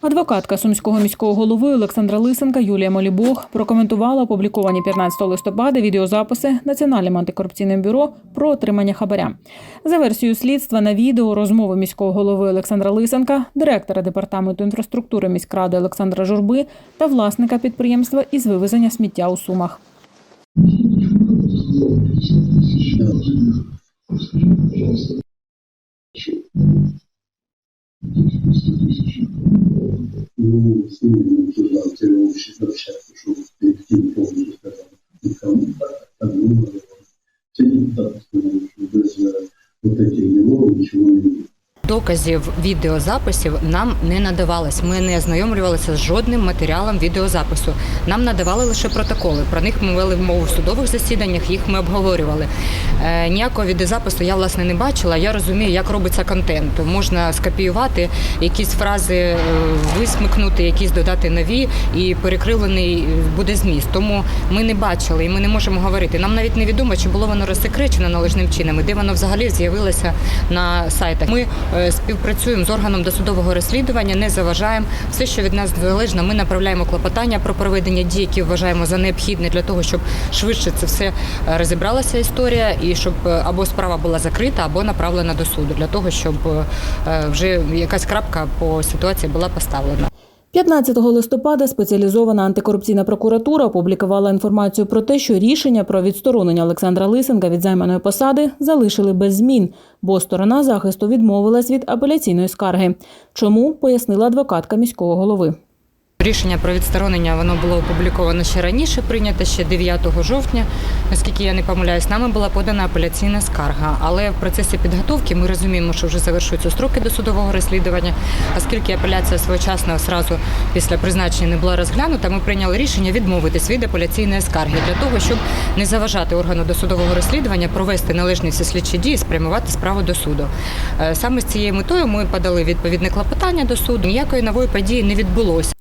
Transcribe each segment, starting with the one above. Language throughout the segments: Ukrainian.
Адвокатка сумського міського голови Олександра Лисенка Юлія Молібог прокоментувала опубліковані 15 листопада відеозаписи Національним антикорупційним бюро про отримання хабаря. За версією слідства на відео розмови міського голови Олександра Лисенка, директора департаменту інфраструктури міськради Олександра Журби та власника підприємства із вивезення сміття у Сумах. Ну, с ними обсуждал, тебе общий общаться, что коллектив полностью сказал. И кому так, так думали. Все депутаты сказали, что без э, вот этих делов ничего не будет. Доказів відеозаписів нам не надавалось. Ми не ознайомлювалися з жодним матеріалом відеозапису. Нам надавали лише протоколи. Про них ми вели мову в судових засіданнях, їх ми обговорювали. Е, ніякого відеозапису я власне не бачила. Я розумію, як робиться контент. Можна скопіювати якісь фрази, е, висмикнути, якісь додати нові, і перекривлений буде зміст. Тому ми не бачили і ми не можемо говорити. Нам навіть невідомо, чи було воно розсекречено належним чином, і де воно взагалі з'явилося на сайтах. Ми е, співпрацюємо з органом досудового розслідування, не заважаємо. Все, що від нас залежно, ми направляємо клопотання про проведення дій, які вважаємо за необхідне для того, щоб швидше це все е, розібралася історія, і щоб е, або справа була закрита, або направлена до суду, для того, щоб е, вже якась крапка по ситуації була поставлена. 15 листопада спеціалізована антикорупційна прокуратура опублікувала інформацію про те, що рішення про відсторонення Олександра Лисенка від займаної посади залишили без змін, бо сторона захисту відмовилась від апеляційної скарги. Чому пояснила адвокатка міського голови. Рішення про відсторонення воно було опубліковано ще раніше, прийнято ще 9 жовтня. Наскільки я не помиляюсь, нами була подана апеляційна скарга. Але в процесі підготовки ми розуміємо, що вже завершуються строки досудового розслідування. Оскільки апеляція своєчасно зразу після призначення не була розглянута, ми прийняли рішення відмовитись від апеляційної скарги для того, щоб не заважати органу досудового розслідування провести належні всі слідчі дії, спрямувати справу до суду. Е, Саме з цією метою ми подали відповідне клопотання до суду. Ніякої нової події не відбулося.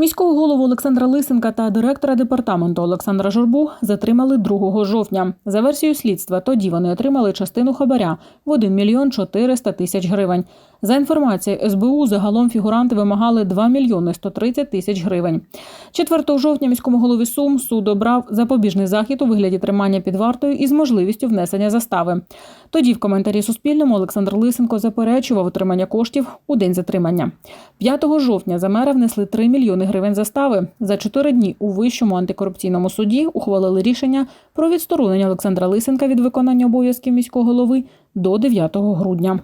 Міського голову Олександра Лисенка та директора департаменту Олександра Журбу затримали 2 жовтня. За версією слідства, тоді вони отримали частину хабаря в 1 мільйон 400 тисяч гривень. За інформацією СБУ, загалом фігуранти вимагали 2 мільйони 130 тисяч гривень. 4 жовтня міському голові Сум суд обрав запобіжний захід у вигляді тримання під вартою із можливістю внесення застави. Тоді в коментарі Суспільному Олександр Лисенко заперечував отримання коштів у день затримання. 5 жовтня за мера внесли 3 мільйони гривень застави. За 4 дні у Вищому антикорупційному суді ухвалили рішення про відсторонення Олександра Лисенка від виконання обов'язків міського голови до 9 грудня.